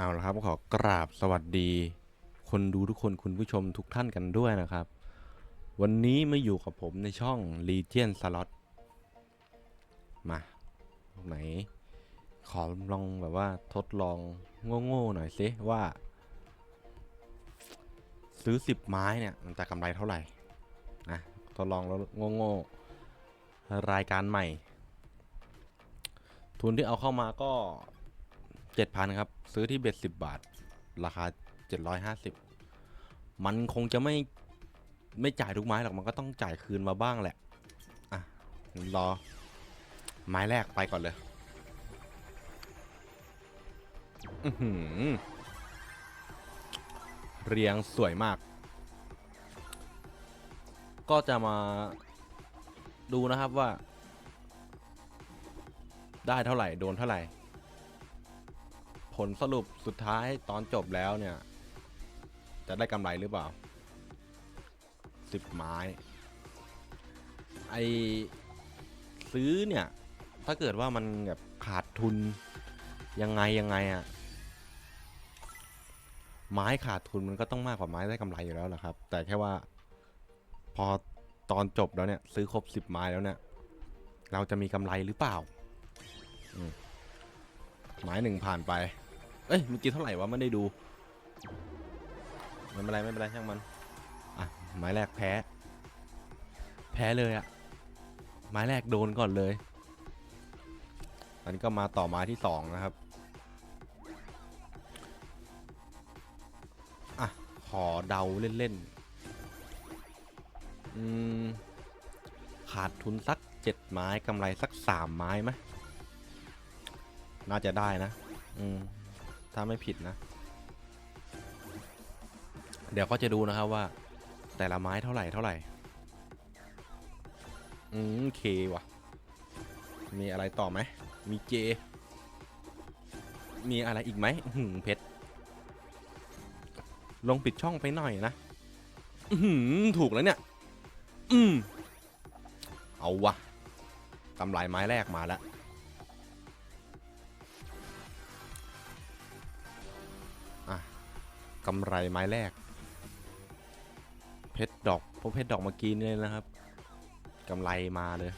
เอาละครับขอกราบสวัสดี คนดูทุกคนคุณผู้ชมทุกท่านกันด้วยนะครับ วันนี้มาอยู่กับผมในช่อง Legion Slot มาไหน ขอลองแบบว่าทดลองโง่ๆหน่อยสิว่า ซื้อ 10 ไม้เนี่ย มันจะกำไรเท่าไหร่นะทดลองแล้วโง่ๆรายการใหม่ ทุนที่เอาเข้ามาก็ 7,000ครับ ซื้อที่เบ็ด10บาท ราคา750มันคงจะไม่ไม่จ่ายทุกไม้หรอกมันก็ต้องจ่ายคืนมาบ้างแหละ อะรอ ไม้แรกไปก่อนเลยเรียงสวยมาก ก็จะมาดูนะครับว่า ได้เท่าไหร่ โดนเท่าไหร่ ผลสรุปสุดท้ายตอนจบแล้วเนี่ย จะได้กำไรหรือเปล่าสิบไม้ ไอซื้อเนี่ย ถ้าเกิดว่ามันแบบขาดทุนยังไงยังไงอะไม้ขาดทุนมันก็ต้องมากกว่าไม้ได้กำไรอยู่แล้วแหละครับ แต่แค่ว่าพอตอนจบแล้วเนี่ยซื้อครบสิบไม้แล้วเนี่ยเราจะมีกำไรหรือเปล่าไม้หนึ่งผ่านไป เอ้ยมื่อกี้เท่าไหร่วะไม่ได้ดูไม่เป็นไรไม่เป็นไรช่างมันอะไม้แรกแพ้ แพ้เลยอะไม้แรกโดนก่อนเลยอันนี้ก็มาต่อไม้ที่สองนะครับอะขอเดาเล่นๆอืมขาดทุนสักเจ็ดไม้กำไรสักสามไม้ไหมน่าจะได้นะ อืม ถ้าไม่ผิดนะ เดี๋ยวก็จะดูนะครับว่า แต่ละไม้เท่าไหร่เท่าไหร่ อืมเควะมีอะไรต่อไหม มีเจ มีอะไรอีกไหมหือเพชร ลงปิดช่องไปหน่อยนะ อือหือถูกแล้วเนี่ย อืมเอาวะกำไรไม้แรกมาแล้ว กำไรไม้แรก เพชรดอกพวกเพชรดอกเมื่อกี้นี่นะครับกำไรมาเลย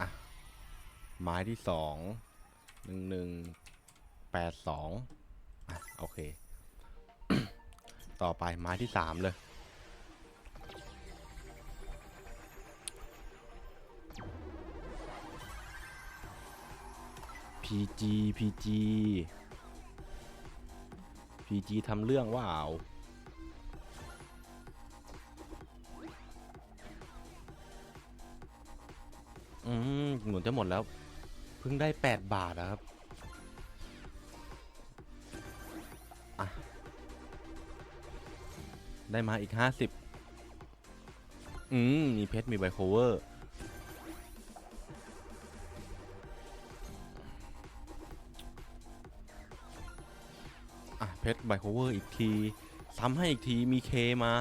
อะไม้ที่สองหนึ่งหนึ่งแปดสองอะโอเค ต่อไปไม้ที่สามเลย PG PG PG ทำเรื่องว้าวอืมหมุนจะหมดแล้ว เพิ่งได้ 8 บาทอะครับ อะ ได้มาอีก 50 อืม มีเพชร มีไบโคเวอร์ เพชรไบโคเวอร์อีกที ซ้ำให้อีกทีมีเคมา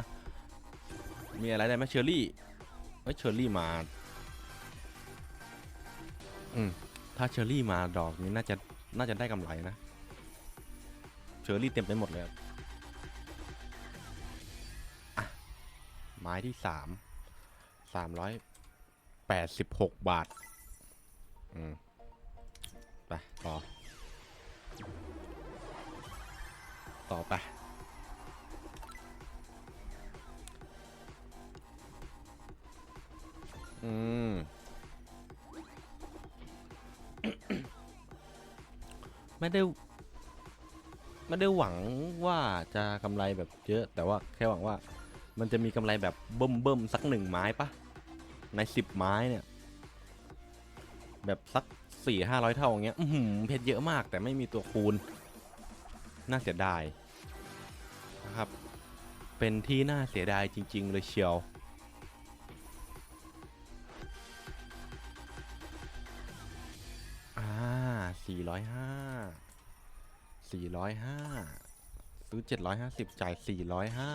มีอะไรได้ไหมเชอร์รี่เอ้ยเชอร์รี่มา อืม ถ้าเชอร์รี่มาดอกนี้น่าจะน่าจะได้กำไรนะ เชอร์รี่เต็มไปหมดเลยครับอะไม้ที่สามสามร้อยแปดสิบหกบาท อืม ไปต่อ ต่อไป อืม ไม่ได้ ไม่ได้หวังว่าจะกำไรแบบเยอะ แต่ว่าแค่หวังว่า มันจะมีกำไรแบบเบิ่มเบิ่มๆสักหนึ่งไม้ปะในสิบไม้เนี่ย แบบสักสี่ห้าร้อยเท่าอย่างเงี้ยอือหือเพชรเยอะมากแต่ไม่มีตัวคูณ น่าเสียดาย เป็นที่น่าเสียดายจริง ๆ เลยเชียวอ่าสี่ร้อยห้าสี่ร้อยห้าซื้อเจ็ดร้อยห้าสิบจ่ายสี่ร้อยห้า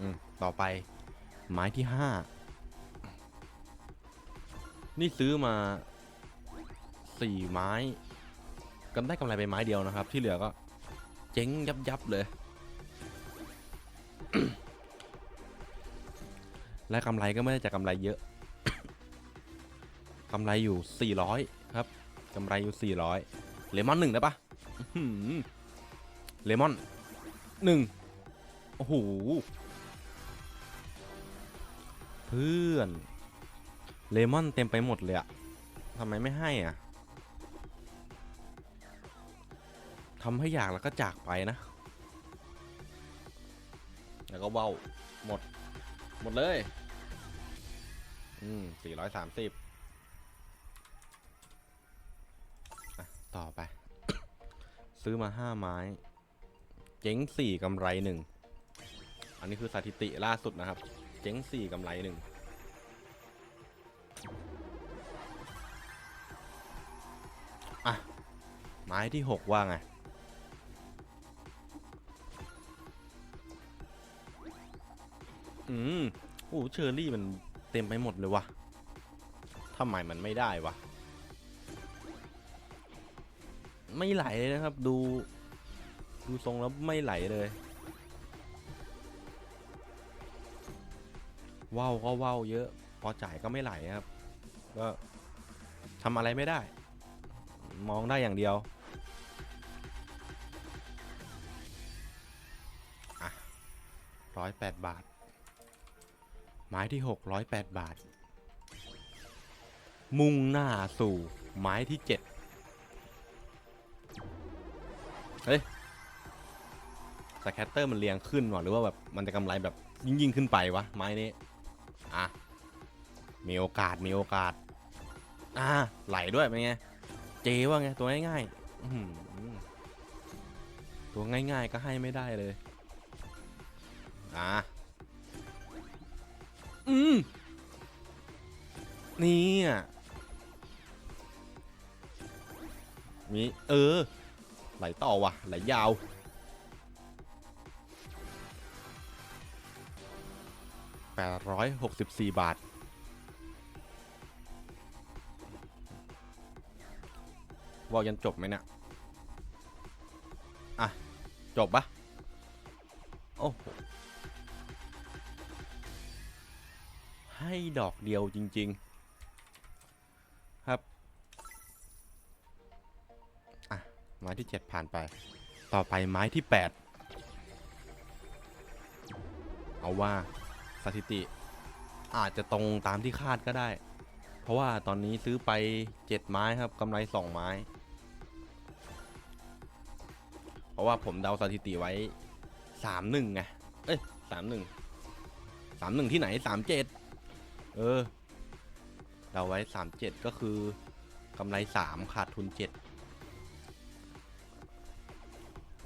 อืม ต่อไป ไม้ที่ห้านี่ซื้อมาสี่ไม้ ก็ได้กำไรไปไม้เดียวนะครับ ที่เหลือก็เจ๊งยับยับเลย และกำไรก็ไม่ได้จะกกำไรเยอะกำไรอยู่ 400 ครับกำไรอยู่ 400 เลมอนหนึ่งได้ปะเลมอนหนึ่งโอ้โห เพื่อน เลมอนเต็มไปหมดเลยอะทำไมไม่ให้อะ ทำให้อยากแล้วก็จากไปนะ แล้วก็เว้าหมด หมดเลย อืมสี่ร้อยสามสิบอะต่อไป ซื้อมาห้าไม้ เจ๊งสี่กำไรหนึ่ง อันนี้คือสถิติล่าสุดนะครับ เจ๊งสี่กำไรหนึ่งอะ ไม้ที่หกว่าไง อืมโอ้เชอร์รี่มันเต็มไปหมดเลยวะทำไมมันไม่ได้วะ ไม่ไหลเลยนะครับ ดู ดูทรงแล้วไม่ไหลเลยว้าวก็ว้าวเยอะ พอจ่ายก็ไม่ไหลครับ ก็ทำอะไรไม่ได้ มองได้อย่างเดียวอะร้อยแปดบาท ไม้ที่หกร้อยแปดบาท มุ่งหน้าสู่ไม้ที่เจ็ดเฮ้ยสแคตเตอร์มันเรียงขึ้นว่ะหรือว่าแบบมันจะกำไรแบบยิ่งยิ่งขึ้นไปวะ ไม้นี้ อะ มีโอกาสมีโอกาส อ่าไหลด้วยเป็นไง เจว่าไง ตัวง่ายๆตัวง่ายๆก็ให้ไม่ได้เลย อ่า อืมนี่อะมีเออ ไหลต่อว่ะ ไหลยาว แปดร้อยหกสิบสี่บาทวอลยันจบไหมเนี่ย อะ จบปะโอ้โห ให้ดอกเดียวจริง ๆ ครับ อะ ไม้ที่ 7 ผ่านไป ต่อไปไม้ที่ 8 เอาว่าสถิติ อาจจะตรงตามที่คาดก็ได้ เพราะว่าตอนนี้ซื้อไป 7 ไม้ครับกำไร 2 ไม้ เพราะว่าผมเดาสถิติไว้ 3-1ไง เอ้ย 3-1 3-1 ที่ไหน 3-7 เออ เราไว้37ก็คือกำไร3ขาดทุน7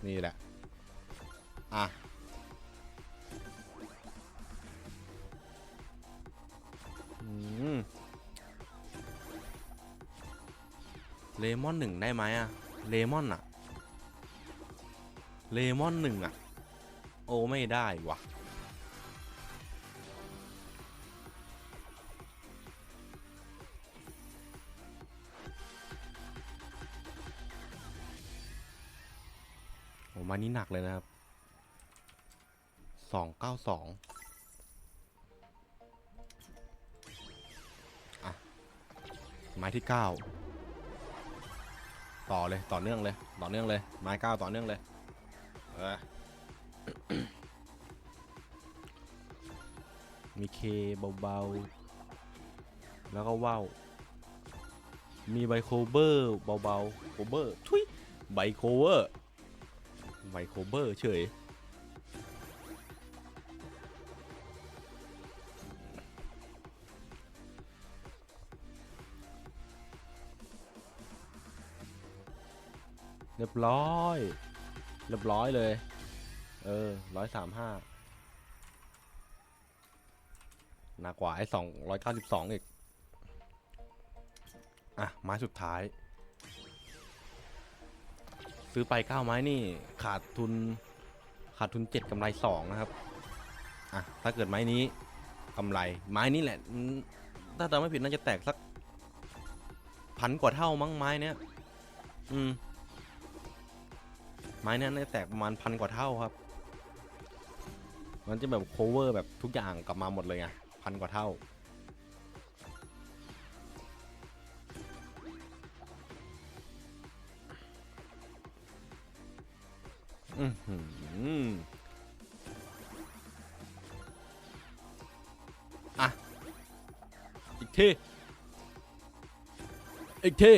นี่แหละ อะ อืม เลมอนหนึ่งได้ไหมอะเลมอนอะเลมอนหนึ่งอะโอไม่ได้วะ อ้มานี้หนักเลยนะครับสองเก้าสองอะไม้ที่เก้าต่อเลยต่อเนื่องเลย ต่อเนื่องเลย ไม้เก้าต่อเนื่องเลย เออ มีเคเบาๆ แล้วก็ว่าวมีไบโคเบอร์เบาๆโคเบอร์ทุยไบโคเวอร์ ไบโคเบอร์เฉยเรียบร้อย เรียบร้อยเลย เออร้อยสามห้าหนักกว่าไอ้สองร้อยเก้าสิบสองอีก อะ ไม้สุดท้าย ซื้อไปเก้าไม้นี่ขาดทุนขาดทุนเจ็ดกำไรสองนะครับอะถ้าเกิดไม้นี้กำไรไม้นี้แหละถ้าจำไม่ผิดน่าจะแตกสักพันกว่าเท่ามั้งไม้เนี้ยอืมไม้นี้ยน่าจะแตกประมาณพันกว่าเท่าครับ มันจะแบบ cover แบบทุกอย่างกลับมาหมดเลยไงพันกว่าเท่า อือหืออะ อีกที อีกที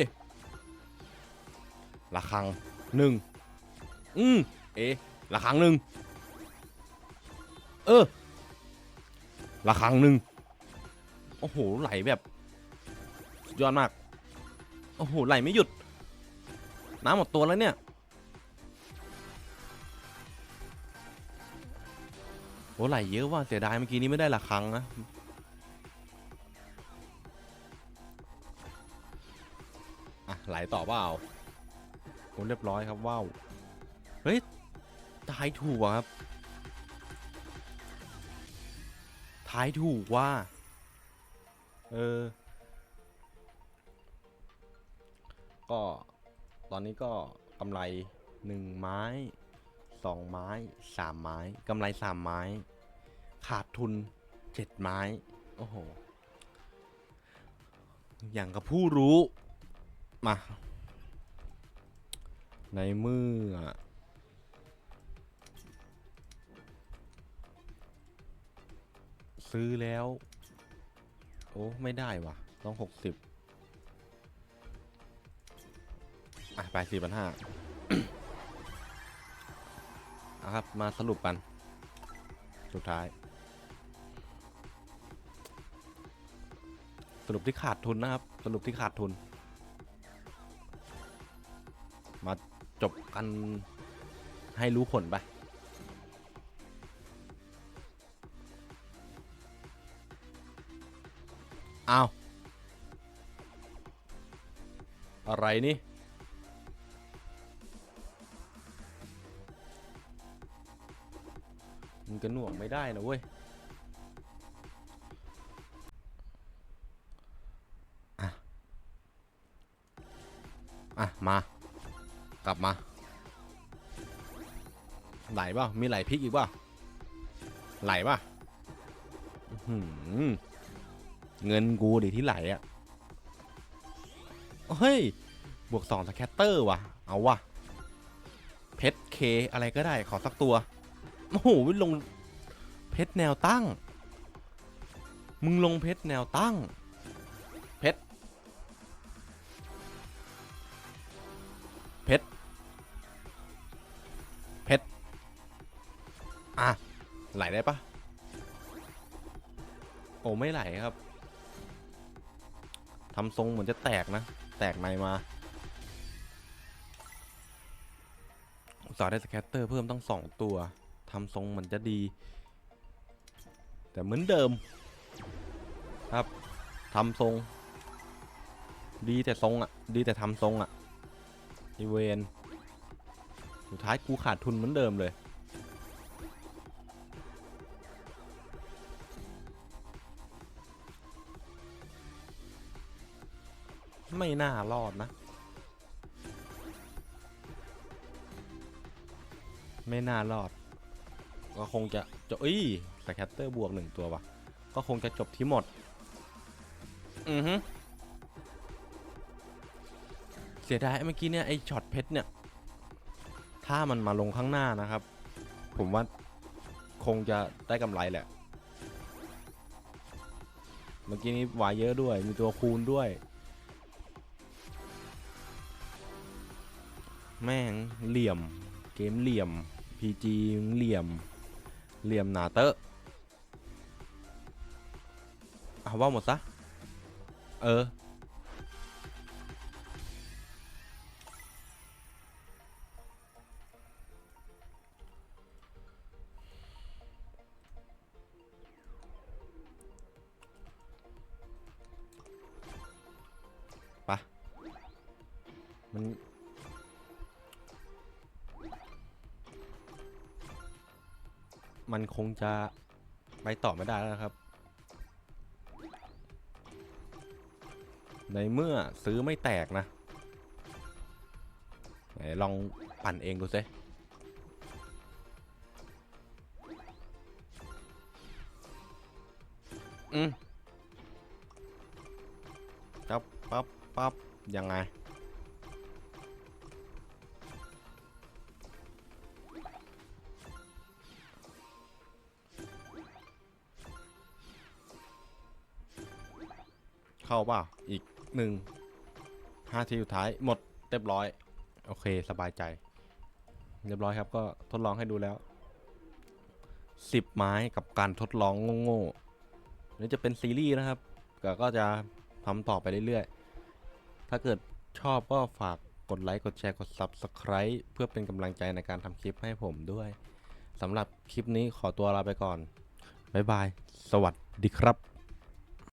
ระฆังหนึ่งอืมเอะระฆังหนึ่งเออระฆังหนึ่งโอ้โห ไหลแบบยอดมาก โอ้โห ไหลไม่หยุด น้ำหมดตัวแล้วเนี่ย อ้ไหลเยอะว่ะเสียดายเมื่อกี้นี้ไม่ได้ระฆังนะอะไหลต่อเปล่าโอ้เรียบร้อยครับว้าวเฮ้ยทายถูกครับทายถูกว่าเออ ก็ตอนนี้ก็กำไรหนึ่งไม้ สองไม้สามไม้กำไรสามไม้ ขาดทุนเจ็ดไม้ โอ้โห อย่างกับผู้รู้ มา ในเมื่อ ซื้อแล้ว โอ้ ไม่ได้วะต้องหกสิบอะ ไปสี่พันห้า ครับ มาสรุปกัน สุดท้าย สรุปที่ขาดทุนนะครับ สรุปที่ขาดทุน มาจบกันให้รู้ผลไปเอาอะไรนี่ กระหน่วงไม่ได้นะเว้ยอะอะมากลับมาไหลเปล่ามีไหลพริกอีกเปล่าไหลป่ะเงินกูดิที่ไหลอะเฮ้ย บวกสองสแคตเตอร์ว่ะ เอาว่ะเพชรเคอะไรก็ได้ขอสักตัว โอ้โหลงเพชรแนวตั้ง มึงลงเพชรแนวตั้ง เพชร เพชร เพชร อะ ไหลได้ปะโอ้ไม่ไหลครับ ทำทรงเหมือนจะแตกนะ แตกในมาอุตสาห์ได้สแคตเตอร์เพิ่มตั้งสองตัว ทำทรงเหมือนจะดี แต่เหมือนเดิมครับทำทรง ดีแต่ทรงอะ่ะ ดีแต่ทำทรงอะ่ะอีเวนสุดท้ายกูขาดทุนเหมือนเดิมเลย ไม่น่ารอดนะ ไม่น่ารอด ก็คงจะจะเอ้ยสแคตเตอร์บวกหนึ่งตัววะก็คงจะจบที่หมด อือฮึเสียดายเมื่อกี้เนี่ยไอช็อตเพชรเนี่ย ถ้ามันมาลงข้างหน้านะครับ ผมว่าคงจะได้กำไรแหละ เมื่อกี้นี้วายเยอะด้วย มีตัวคูณด้วย แม่งเหลี่ยม เกมเหลี่ยม PG เหลี่ยม เหลี่ยมหนาเตอะเอาว่าหมดซะ เออ งจะไปต่อไม่ได้แล้วนะครับ ในเมื่อซื้อไม่แตกนะไหนลองปั่นเองดูซิอืมปั๊บปั๊บปั๊บยังไง เข้าเปล่าอีกหนึ่งห้าทีสุดท้ายหมดเรียบร้อย โอเคสบายใจ เรียบร้อยครับก็ทดลองให้ดูแล้วสิบไม้กับการทดลองโง่ๆนี่จะเป็นซีรีส์นะครับ ก็ก็จะทำต่อไปเรื่อยๆ ถ้าเกิดชอบก็ฝากกดไลค์กดแชร์กด Subscribe เพื่อเป็นกำลังใจในการทำคลิปให้ผมด้วยสำหรับคลิปนี้ขอตัวลาไปก่อน บ๊ายบาย สวัสดีครับ